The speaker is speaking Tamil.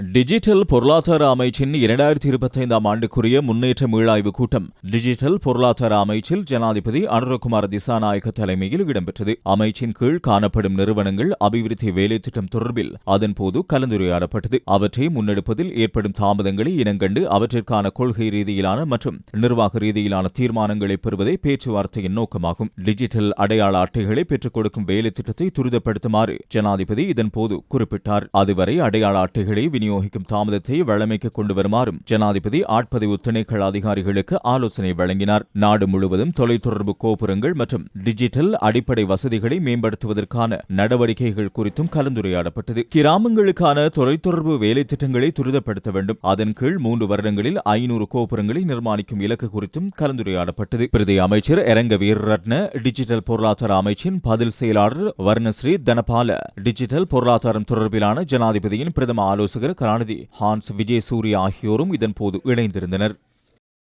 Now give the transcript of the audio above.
டிஜிட்டல் பொருளாதார அமைச்சின் இரண்டாயிரத்தி இருபத்தைந்தாம் ஆண்டுக்குரிய முன்னேற்ற மீளாய்வு கூட்டம் டிஜிட்டல் பொருளாதார அமைச்சில் ஜனாதிபதி அனுரகுமார் திசாநாயக தலைமையில் இடம்பெற்றது. அமைச்சின் கீழ் காணப்படும் நிறுவனங்கள் அபிவிருத்தி வேலைத்திட்டம் தொடர்பில் அதன்போது கலந்துரையாடப்பட்டது. அவற்றை முன்னெடுப்பதில் ஏற்படும் தாமதங்களை இனங்கண்டு அவற்றிற்கான கொள்கை ரீதியிலான மற்றும் நிர்வாக ரீதியிலான தீர்மானங்களை பெறுவதே பேச்சுவார்த்தையின் நோக்கமாகும். டிஜிட்டல் அடையாள அட்டைகளை பெற்றுக் கொடுக்கும் வேலைத்திட்டத்தை துரிதப்படுத்துமாறு ஜனாதிபதி இதன்போது குறிப்பிட்டார். அதுவரை அடையாள அட்டைகளை விநியோகிக்கும் தாமதத்தை வழமைக்கு கொண்டு வருமாறும் ஜனாதிபதி ஆட்பதிவு திணைக்கள அதிகாரிகளுக்கு ஆலோசனை வழங்கினார். நாடு முழுவதும் தொலைத்தொடர்பு கோபுரங்கள் மற்றும் டிஜிட்டல் அடிப்படை வசதிகளை மேம்படுத்துவதற்கான நடவடிக்கைகள் குறித்தும் கலந்துரையாடப்பட்டது. கிராமங்களுக்கான தொலைத்தொடர்பு வேலை திட்டங்களை துரிதப்படுத்த வேண்டும். அதன் கீழ் மூன்று வருடங்களில் ஐநூறு கோபுரங்களை நிர்மாணிக்கும் இலக்கு குறித்தும் கலந்துரையாடப்பட்டது. பிரதி அமைச்சர் இரங்க வீரரத்ன டிஜிட்டல் பொருளாதார அமைச்சின் பதில் செயலாளர் வர்ணஸ்ரீ தனபால டிஜிட்டல் பொருளாதாரம் தொடர்பிலான ஜனாதிபதியின் பிரதம ஆலோசகர் கலாநிதி ஹான்ஸ் விஜயசூரிய ஆகியோரும் இதன்போது இணைந்திருந்தனர்.